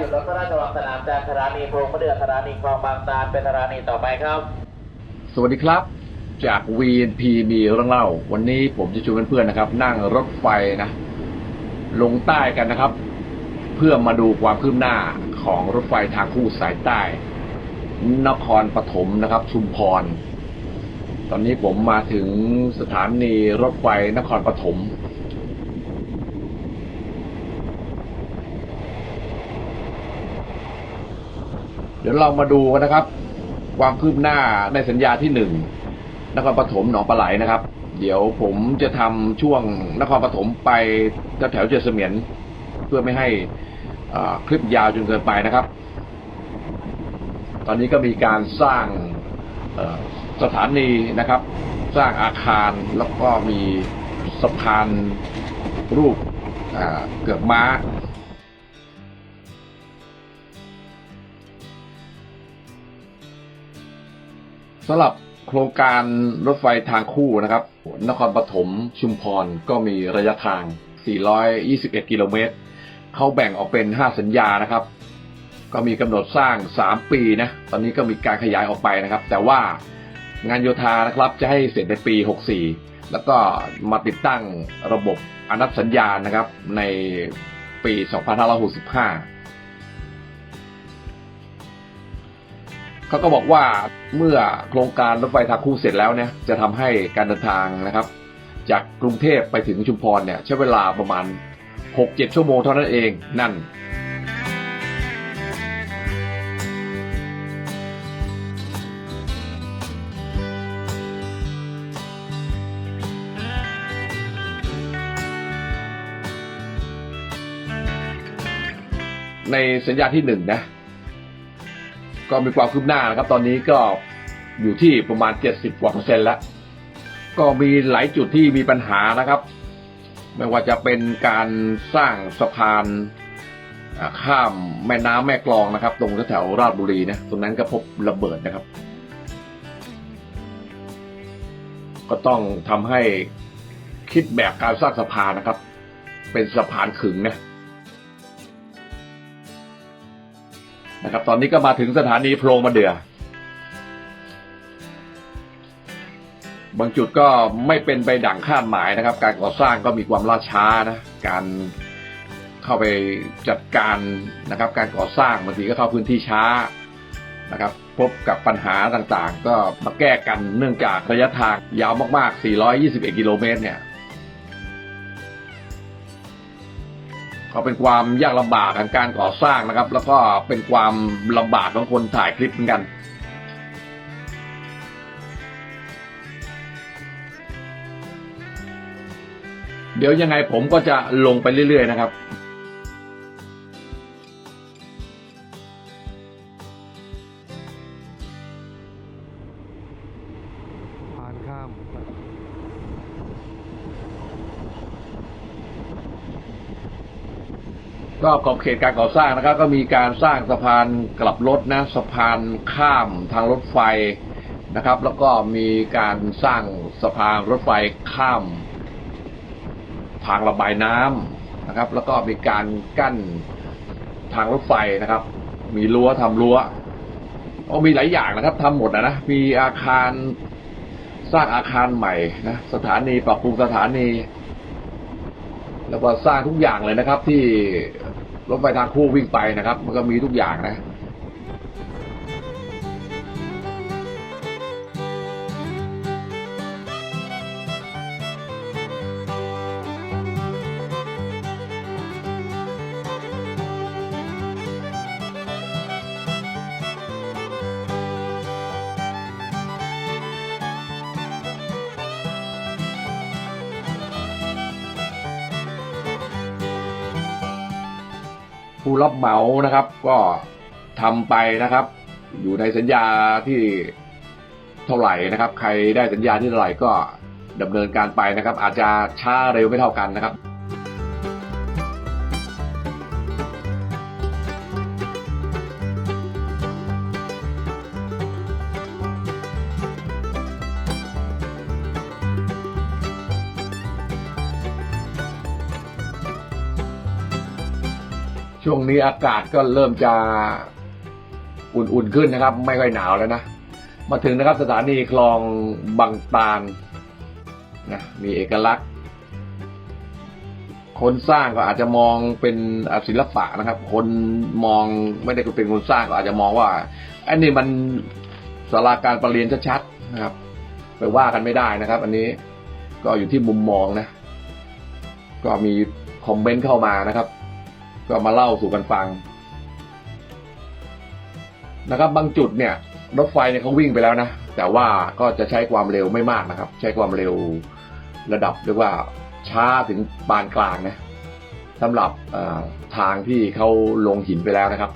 หยุดรถพระราชวังสนามจากสถานีโพรงมะเดื่อสถานีคลองบางตาลเป็นสถานีต่อไปครับ สวัสดีครับ จาก VNP มีเรื่องเล่า วันนี้ผมจะชวนเพื่อนๆนะครับ นั่งรถไฟนะ ลงใต้กันนะครับ เพื่อมาดูความคืบหน้าของรถไฟทางคู่สายใต้ นครปฐมนะครับ ชุมพร ตอนนี้ผมมาถึงสถานีรถไฟนครปฐม เดี๋ยวเรามาดูกันนะครับ ความคืบหน้าในสัญญาที่หนึ่งนครปฐมหนองปลาไหลนะครับ เดี๋ยวผมจะทำช่วงนครปฐมไปแถวเจดเมียนเพื่อไม่ให้คลิปยาวจนเกินไปนะครับ ตอนนี้ก็มีการสร้างสถานีนะครับ สร้างอาคารแล้วก็มีสะพานรูปเกือกม้า สำหรับโครงการรถไฟทางคู่นะครับ นครปฐมชุมพรก็มีระยะทาง 421 กิโลเมตร เขาแบ่งออกเป็น 5 สัญญานะครับ ก็มีกำหนดสร้าง 3 ปีนะ ตอนนี้ก็มีการขยายออกไปนะครับ แต่ว่างานโยธานะครับจะให้เสร็จในปี 64 แล้วก็มาติดตั้งระบบอนัตสัญญาณนะครับในปี 2565 เขาก็บอกว่าเมื่อโครงการรถไฟทางคู่เสร็จแล้วเนี่ยจะทำให้การเดินทางนะครับ จากกรุงเทพไปถึงชุมพรเนี่ยใช้เวลาประมาณ 6-7 ชั่วโมงเท่านั้นเองนั่นในสัญญาที่หนึ่งนะ ก็มีความคืบหน้านะครับ ตอนนี้ก็อยู่ที่ประมาณ 70กว่าเปอร์เซ็นต์แล้ว ก็มีหลายจุดที่มีปัญหานะครับ ไม่ว่าจะเป็นการสร้างสะพานข้ามแม่น้ำแม่กลองนะครับ ตรงแถวราชบุรีนะตรงนั้นก็พบระเบิดนะครับ ก็ต้องทำให้คิดแบบการสร้างสะพานนะครับ เป็นสะพานขึงนะ นะครับ ตอนนี้ก็มาถึงสถานีโพรงมาเดือบางจุดก็ไม่เป็นไปดั่งคาดหมายนะครับ การก่อสร้างก็มีความล่าช้านะการเข้าไปจัดการนะครับ การก่อสร้างบางทีก็เข้าพื้นที่ช้านะครับ พบกับปัญหาต่างๆ ก็มาแก้กันเนื่องจากระยะทางยาวมากๆ 421 กิโลเมตรเนี่ย ก็เป็นความยากลำบากของการก่อสร้างนะครับ แล้วก็เป็นความลำบากของคนถ่ายคลิปเหมือนกันเดี๋ยวยังไงผมก็จะลงไปเรื่อย ๆ นะครับ ผ่านข้าม ก็ขอบเขตการก่อสร้างนะครับ ก็มีการสร้างสะพานกลับรถนะสะพานข้ามทางรถไฟนะครับ แล้วก็มีการสร้างสะพานรถไฟข้าม ทางระบายน้ำนะครับ แล้วก็มีการกั้นทางรถไฟนะครับ มีรั้วทำรั้วก็มีหลายอย่างนะครับทำหมดนะนะมีอาคารสร้างอาคารใหม่นะสถานีปรับปรุงสถานี แล้วก็สร้างทุกอย่างเลยนะครับ ที่รถไฟทางคู่วิ่งไปนะครับ มันก็มีทุกอย่างนะ รับเหมานะครับ ก็ทำไปนะครับ อยู่ในสัญญาที่เท่าไหร่นะครับ ใครได้สัญญาที่เท่าไหร่ก็ดำเนินการไปนะครับ อาจจะช้าเร็วไม่เท่ากันนะครับ ช่วงนี้อากาศก็เริ่มจะอุ่นๆขึ้นนะครับ ไม่ค่อยหนาวแล้วนะ มาถึงนะครับสถานีคลองบางตาลนะมีเอกลักษณ์ คนสร้างก็อาจจะมองเป็นศิลปะนะครับ คนมองไม่ได้เป็นคนสร้างก็อาจจะมองว่าอันนี้มันสาราการประเรียนชัดๆนะครับ ไปว่ากันไม่ได้นะครับ อันนี้ก็อยู่ที่มุมมองนะ ก็มีคอมเมนต์เข้ามานะครับ ก็มาเล่าสู่กันฟัง นะครับ บางจุดเนี่ยรถไฟเนี่ยเขาวิ่งไปแล้วนะ แต่ว่าก็จะใช้ความเร็วไม่มากนะครับ ใช้ความเร็วระดับเรียกว่าช้าถึงปานกลางนะสำหรับทางที่เขาลงหินไปแล้วนะครับ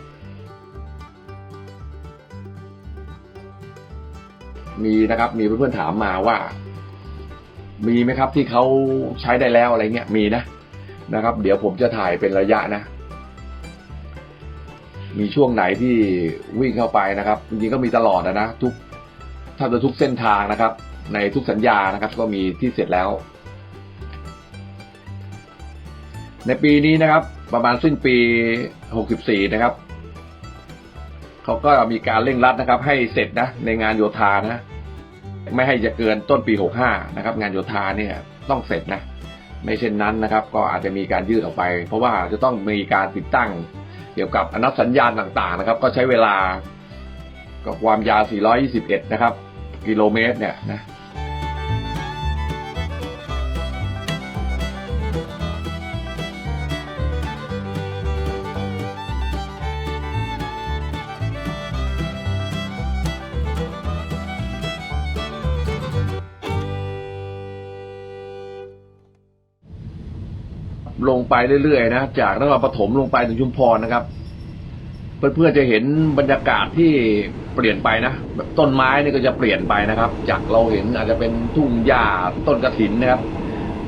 มีนะครับมีเพื่อนๆถามมาว่า มีไหมครับที่เขาใช้ได้แล้วอะไรเงี้ยมีนะนะครับ เดี๋ยวผมจะถ่ายเป็นระยะนะ มีช่วงไหนที่วิ่งเข้าไปนะครับจริงๆก็มีตลอดนะนะทุกถ้าจะทุกเส้นทางนะครับ ในทุกสัญญานะครับ ก็มีที่เสร็จแล้ว ในปีนี้นะครับ ประมาณสิ้นปี 64 นะครับเขาก็มีการเร่งรัดนะครับ ให้เสร็จนะในงานโยธานะ ไม่ให้จะเกินต้นปี 65 นะครับ งานโยธาเนี่ยต้องเสร็จนะไม่เช่นนั้นนะครับ ก็อาจจะมีการยืดออกไป เพราะว่าจะต้องมีการติดตั้ง เกี่ยวกับอนัสัญญาณต่างๆนะครับ ก็ใช้เวลากับความยาว 421 นะครับ กิโลเมตรเนี่ยนะ ลงไปเรื่อยๆนะจากนครปฐมลงไปถึงชุมพรนะครับ เพื่อนๆจะเห็นบรรยากาศที่เปลี่ยนไปนะแบบต้นไม้นี่ก็จะเปลี่ยนไปนะครับ จากเราเห็นอาจจะเป็นทุ่งหญ้าต้นกระถินนะครับ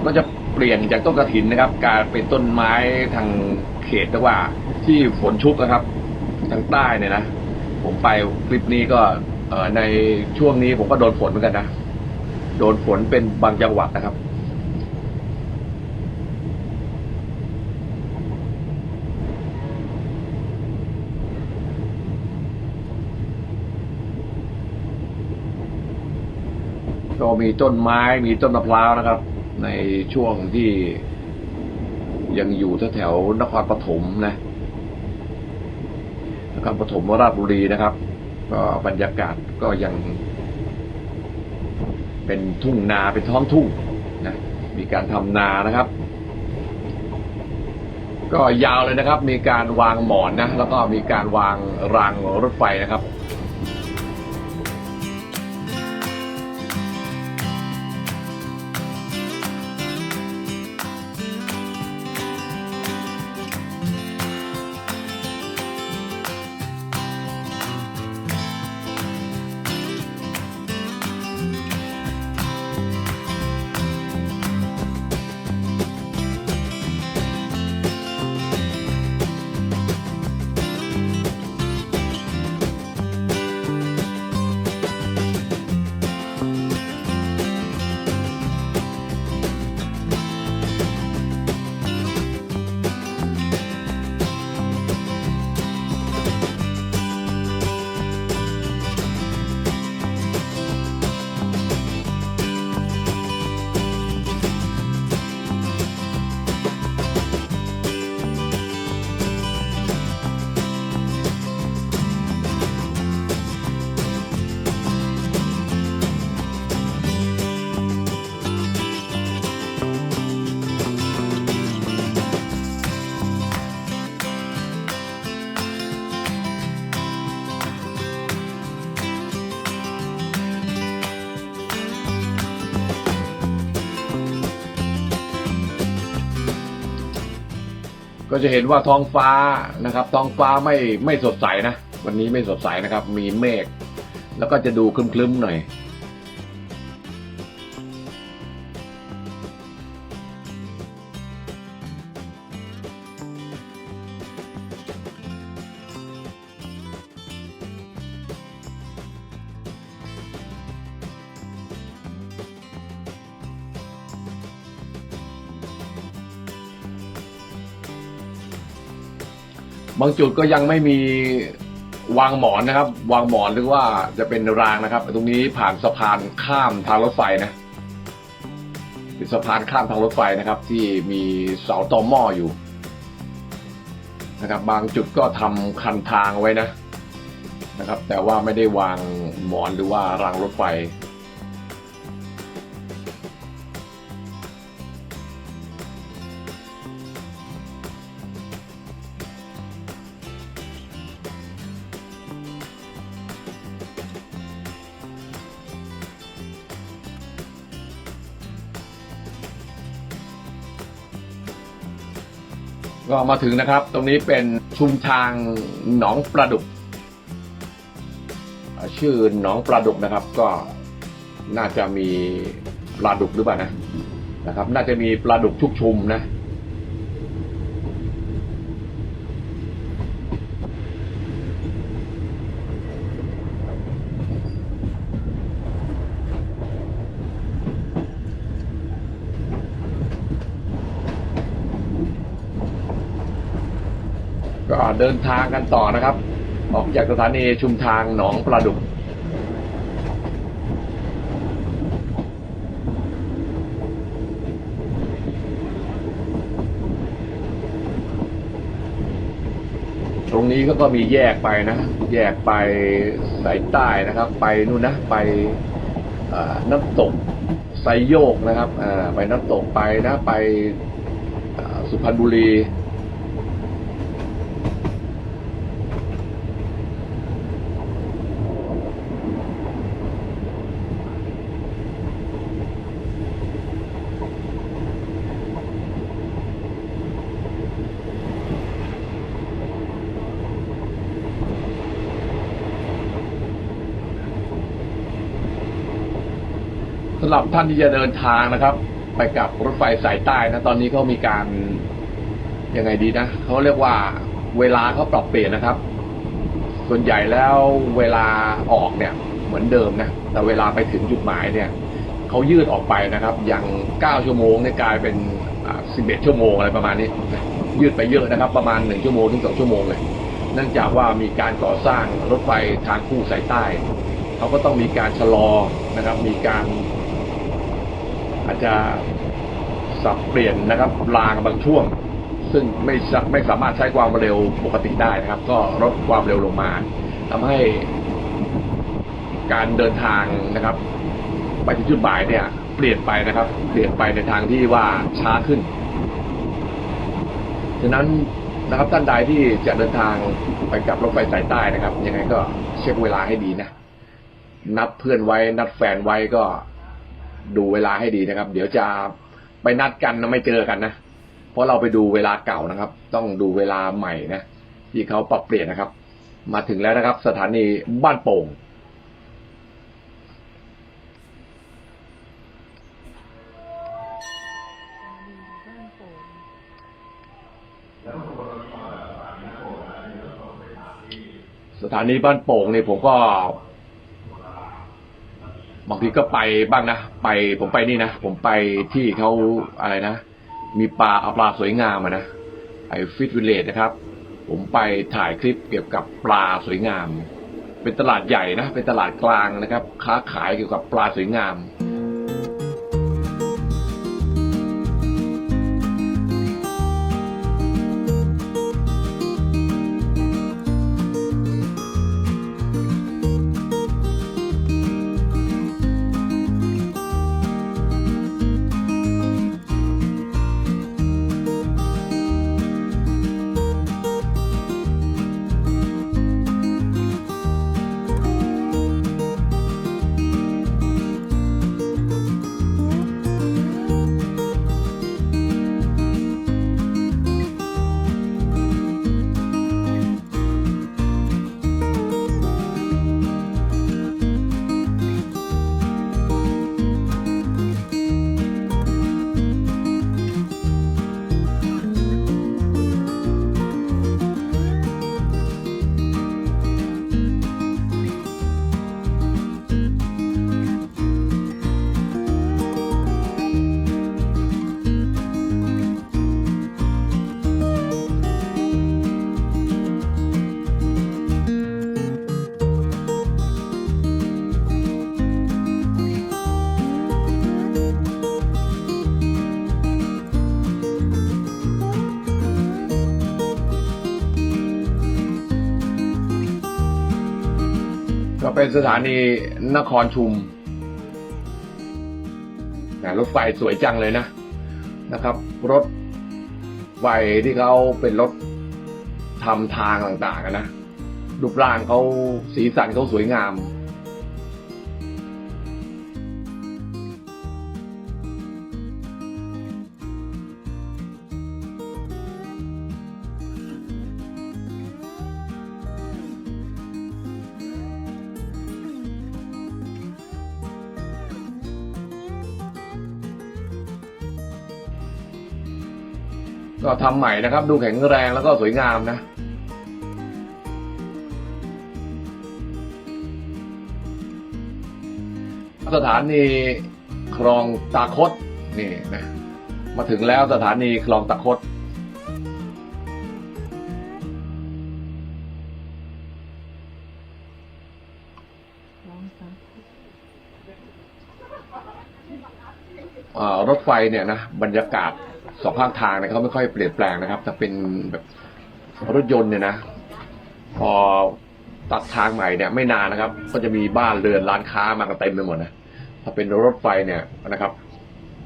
ก็จะเปลี่ยนจากต้นกระถินนะครับกลายเป็นต้นไม้ทางเขตแต่ว่าที่ฝนชุกนะครับ ทางใต้เนี่ยนะผมไปคลิปนี้ก็ในช่วงนี้ผมก็โดนฝนเหมือนกันนะโดนฝนเป็นบางจังหวัดนะครับ ก็มีต้นไม้มีต้นมะพร้าวนะครับ ในช่วงที่ยังอยู่แถวๆนครปฐมนะนครปฐมราชบุรีนะครับ ก็บรรยากาศก็ยัง เป็นทุ่งนาเป็นท้องทุ่งนะมีการทำนานะครับ ก็ยาวเลยนะครับ มีการวางหมอนนะแล้วก็มีการวางรางรถไฟนะครับ ก็จะเห็นว่าท้องฟ้านะครับ ท้องฟ้าไม่ไม่สดใสนะ วันนี้ไม่สดใสนะครับ มีเมฆแล้วก็จะดูคลึ้มๆหน่อย บางจุดก็ยังไม่มีวางหมอนนะครับ วางหมอนหรือว่าจะเป็นรางนะครับ ตรงนี้ผ่านสะพานข้ามทางรถไฟนะเป็นสะพานข้ามทางรถไฟนะครับ ที่มีเสาตอหม้ออยู่นะครับ บางจุดก็ทำคันทางไว้นะนะครับ แต่ว่าไม่ได้วางหมอนหรือว่ารางรถไฟ ก็มาถึงนะครับ ตรงนี้เป็นชุมทางหนองปลาดุก ชื่อหนองปลาดุกนะครับ ก็น่าจะมีปลาดุกหรือเปล่านะนะครับ น่าจะมีปลาดุกชุกชุมนะ ก็เดินทางกันต่อนะครับ ออกจากสถานีชุมทางหนองปลาดุกตรงนี้ก็ก็มีแยกไปนะ แยกไปสายใต้นะครับ ไปนู่นนะ ไปน้ำตกไซโยกนะครับไปน้ำตกไปนะ ไปสุพรรณบุรี สำหรับท่านที่จะเดินทางนะครับ ไปกับรถไฟสายใต้นะตอนนี้เขามีการยังไงดีนะเขาเรียกว่าเวลาเขาปรับเปลี่ยนนะครับ ส่วนใหญ่แล้วเวลาออกเนี่ย เหมือนเดิมนะแต่เวลาไปถึงจุดหมายเนี่ยเขายืดออกไปนะครับ อย่าง 9 ชั่วโมงเนี่ยกลายเป็น 11 ชั่วโมงอะไรประมาณนี้ ยืดไปเยอะนะครับ ประมาณ 1 ชั่วโมงถึง 2 ชั่วโมงเลยเนื่องจากว่ามีการก่อสร้างรถไฟทางคู่สายใต้เขาก็ต้องมีการชะลอนะครับ มีการ อาจจะสับเปลี่ยนนะครับรางบางช่วง ซึ่งไม่สาไม่สามารถใช้ความเร็วปกติได้นะครับ ก็ลดความเร็วลงมาทำให้การเดินทางนะครับ ไปที่จุดหมายเนี่ย เปลี่ยนไปนะครับ เปลี่ยนไปในทางที่ว่าช้าขึ้นฉะนั้นนะครับท่านใดที่จะเดินทางไปกับรถไฟสายใต้นะครับ ยังไงก็เช็คเวลาให้ดีนะ นัดเพื่อนไว้นัดแฟนไว้ก็ ดูเวลาให้ดีนะครับ เดี๋ยวจะไปนัดกันนะไม่เจอกันนะเพราะเราไปดูเวลาเก่านะครับ ต้องดูเวลาใหม่นะที่เขาปรับเปลี่ยนนะครับ มาถึงแล้วนะครับ สถานีบ้านโป่งสถานีบ้านโป่งเนี่ยผมก็างทีก็ไปบ้างนะ ไปผมไปนี่นะ ผมไปที่เขาอะไรนะ มีปลาเอาปลาสวยงามนะไอฟิตวิลเลจนะครับ ผมไปถ่ายคลิปเกี่ยวกับปลาสวยงาม เป็นตลาดใหญ่นะ เป็นตลาดกลางนะครับ ค้าขายเกี่ยวกับปลาสวยงาม เป็นสถานีนครชุมนะรถไฟสวยจังเลยนะนะครับ รถไฟที่เขาเป็นรถทำทางต่างๆนะรูปร่างเขาสีสันเขาสวยงาม ก็ทำใหม่นะครับ ดูแข็งแรงแล้วก็สวยงามนะสถานีคลองตาคดนี่นะมาถึงแล้วสถานีคลองตาคด รถไฟเนี่ยนะ บรรยากาศ สองข้างทางเนี่ยเขาไม่ค่อยเปลี่ยนแปลงนะครับ แต่เป็นแบบรถยนต์เนี่ยนะ พอตัดทางใหม่เนี่ย ไม่นานนะครับ ก็จะมีบ้านเรือนร้านค้ามากันเต็มไปหมดนะถ้าเป็นรถไฟเนี่ยนะครับ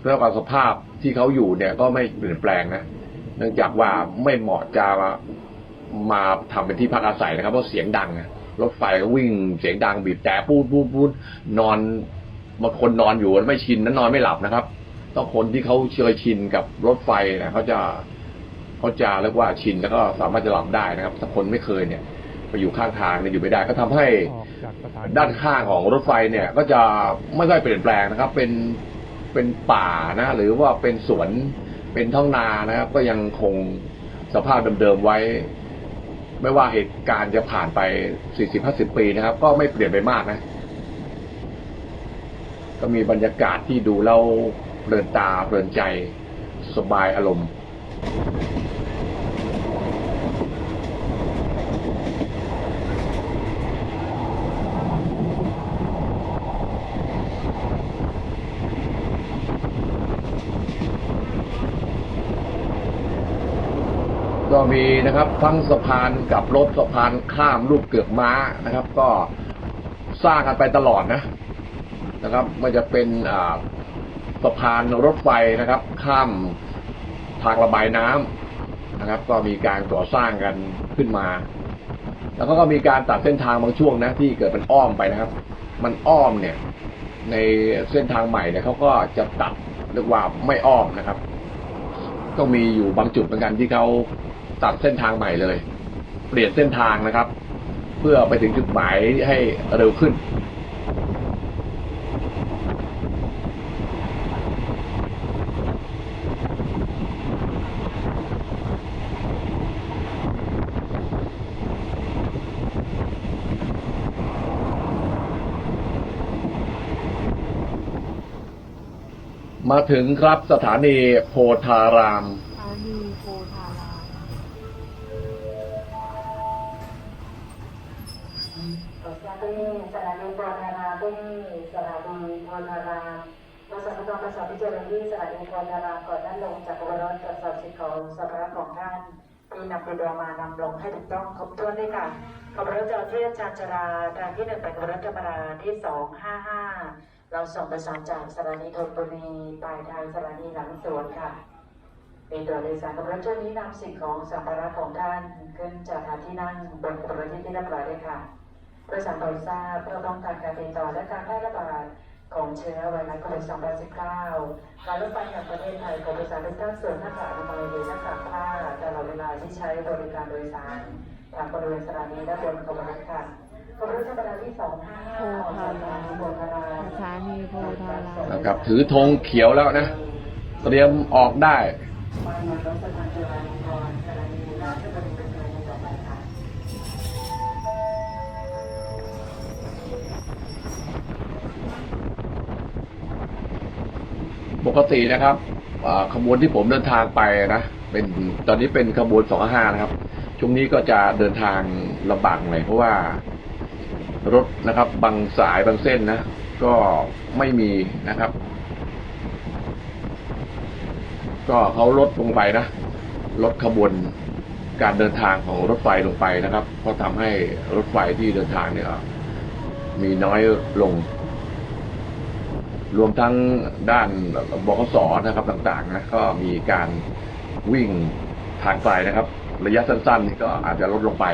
เรื่องของสภาพที่เขาอยู่เนี่ยก็ไม่เปลี่ยนแปลงนะเนื่องจากว่าไม่เหมาะจะมามาทำเป็นที่พักอาศัยนะครับเพราะเสียงดังรถไฟก็วิ่งเสียงดังบีบแต่ปูดปูดปูดนอนบางคนนอนอยู่ไม่ชินนั้นนอนไม่หลับนะครับ ต้องคนที่เขาเคยชินกับรถไฟเนี่ยเขาจะเขาจะเรียกว่าชินแล้วก็สามารถจะหลับได้นะครับถ้าคนไม่เคยเนี่ยไปอยู่ข้างทางเนี่ยอยู่ไม่ได้ ก็ทำให้ออกจากสถานีด้านข้างของรถไฟเนี่ย ก็จะไม่ค่อยเปลี่ยนแปลงนะครับ เป็นเป็นป่านะ หรือว่าเป็นสวนเป็นท้องนานะครับ ก็ยังคงสภาพเดิมๆไว้ ไม่ว่าเหตุการณ์จะผ่านไป40-50ปีนะครับ ก็ไม่เปลี่ยนไปมากนะ ก็มีบรรยากาศที่ดูแล้ว เพลินตาเพลินใจสบายอารมณ์ ก็มีนะครับทั้งสะพานกับรถสะพานข้ามรูปเกือกม้านะครับ ก็สร้างกันไปตลอดนะนะครับมันจะเป็นอ่า สะพานรถไฟนะครับ ข้ามทางระบายน้ำนะครับ ก็มีการก่อสร้างกันขึ้นมา แล้วก็มีการตัดเส้นทางบางช่วงนะที่เกิดเป็นอ้อมไปนะครับ มันอ้อมเนี่ย ในเส้นทางใหม่เนี่ยเขาก็จะตัดเรียกว่าไม่อ้อมนะครับ ก็มีอยู่บางจุดเหมือนกันที่เขาตัดเส้นทางใหม่เลย เปลี่ยนเส้นทางนะครับ เพื่อไปถึงจุดหมายให้เร็วขึ้น มาถึงครับสถานีโพธาราม สถานีโพธารามสถานีสถานีโพธารามสถานีโพธารามบริษัทประกอบประสาพิจารณาที่สถานีโพธารามก่อนด้านลงจากขบวนรถตรวจสอบสิ่งของสัมภาระของท่านที่นำไปดวงมานำลงให้ถูกต้องครบถ้วนด้วยค่ะขบวนรถจอดที่ชานชาลาทางที่หนึ่งไปขบวนรถธรรมดาที่สองห้าห้า เราส่งประสานจากสถานีธนบุรีปลายทางสถานีหลังสวนค่ะมีตัวโดยสารขบรถช่วงนี้นำสิ่งของสัมภาระของท่านขึ้นจากฐานที่นั่งบนขบวนรถที่เรียบร้อยด้วยค่ะเพื่อสังเกตทราบเพื่อป้องกันการติดต่อและการแพร่ระบาดของเชื้อไวรัสโควิด2019การรถไฟแห่งประเทศไทยขอบริษัททุกท่านส่วมหน้ากากอนามัยหรือหน้ากากผ้าตลอดเวลาที่ใช้บริการโดยสารทางบริเวณสถานีและบนขบวนรถค่ะ ขบวนรถธรรมดาที่255ออกจากสถานีโพธารามสถานีโพธารามนะครับ ถือธงเขียวแล้วนะ เตรียมออกได้มายังรถสถานีจุฬาลงกรณ์สถานีราชบุรีเป็นสถานีต่อไปค่ะปกตินะครับอ่าขบวนที่ผมเดินทางไปนะเป็นตอนนี้เป็นขบวน255นะครับช่วงนี้ก็จะเดินทางลำบากหน่อยเพราะว่า รถนะครับ บางสายบางเส้นนะ ก็ไม่มีนะครับ ก็เขาลดลงไปนะลดขบวนการเดินทางของรถไฟลงไปนะครับก็ทำให้รถไฟที่เดินทางเนี่ยมีน้อยลง รวมทั้งด้านบขสนะครับต่างๆนะก็มีการวิ่งทางไกลนะครับ ระยะสั้นๆนี่ก็อาจจะลดลงไป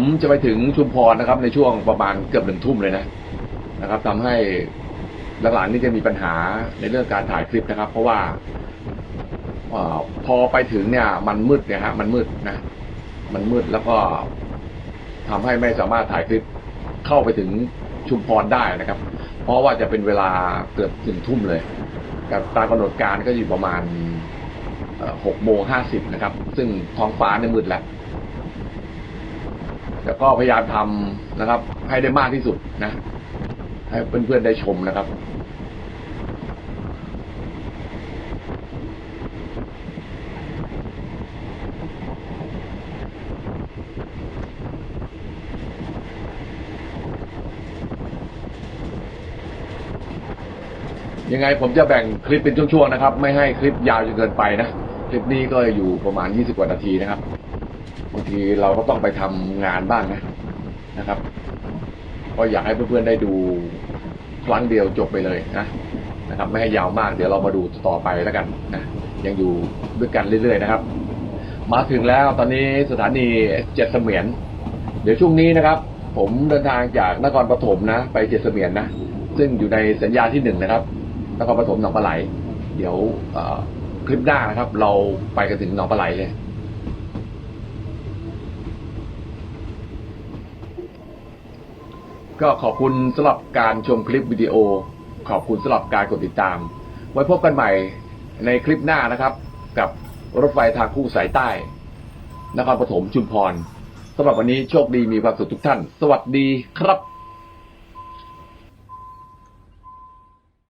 ผมจะไปถึงชุมพรนะครับ ในช่วงประมาณเกือบหนึ่งทุ่มเลยนะนะครับทำให้หลังๆนี่จะมีปัญหาในเรื่องการถ่ายคลิปนะครับ เพราะว่าอพอไปถึงเนี่ย มันมืดเนี่ยฮะมันมืดนะมันมืดแล้วก็ทำให้ไม่สามารถถ่ายคลิปเข้าไปถึงชุมพรได้นะครับ เพราะว่าจะเป็นเวลาเกือบถึงทุ่มเลยกับตามกำหนดการก็อยู่ประมาณหกโมงห้าสิบนะครับ ซึ่งท้องฟ้าเนี่ยมืดแล้ว แต่ก็พยายามทำนะครับ ให้ได้มากที่สุดนะ ให้เพื่อนๆได้ชมนะครับยังไงผมจะแบ่งคลิปเป็นช่วงๆนะครับ ไม่ให้คลิปยาวจนเกินไปนะ คลิปนี้ก็อยู่ประมาณ 20 กว่านาทีนะครับ ทีเราก็ต้องไปทำงานบ้างนะนะครับ ก็อยากให้เพื่อนๆได้ดูครั้งเดียวจบไปเลยนะนะครับ ไม่ให้ยาวมากเดี๋ยวเรามาดูต่อไปแล้วกันนะยังอยู่ด้วยกันเรื่อยๆนะครับ มาถึงแล้วตอนนี้สถานีเจ็ดเสมียน เดี๋ยวช่วงนี้นะครับ ผมเดินทางจากนครปฐมนะ ไปเจ็ดเสมียนนะซึ่งอยู่ในสัญญาที่หนึ่งนะครับนครปฐมหนองปลาไหล เดี๋ยวคลิปหน้านะครับ เราไปกันถึงหนองปลาไหลเลย ก็ขอบคุณสำหรับการชมคลิปวิดีโอ ขอบคุณสำหรับการกดติดตาม ไว้พบกันใหม่ในคลิปหน้านะครับ กับรถไฟทางคู่สายใต้นครปฐมชุมพรสำหรับวันนี้โชคดีมีความสุขทุกท่าน สวัสดีครับ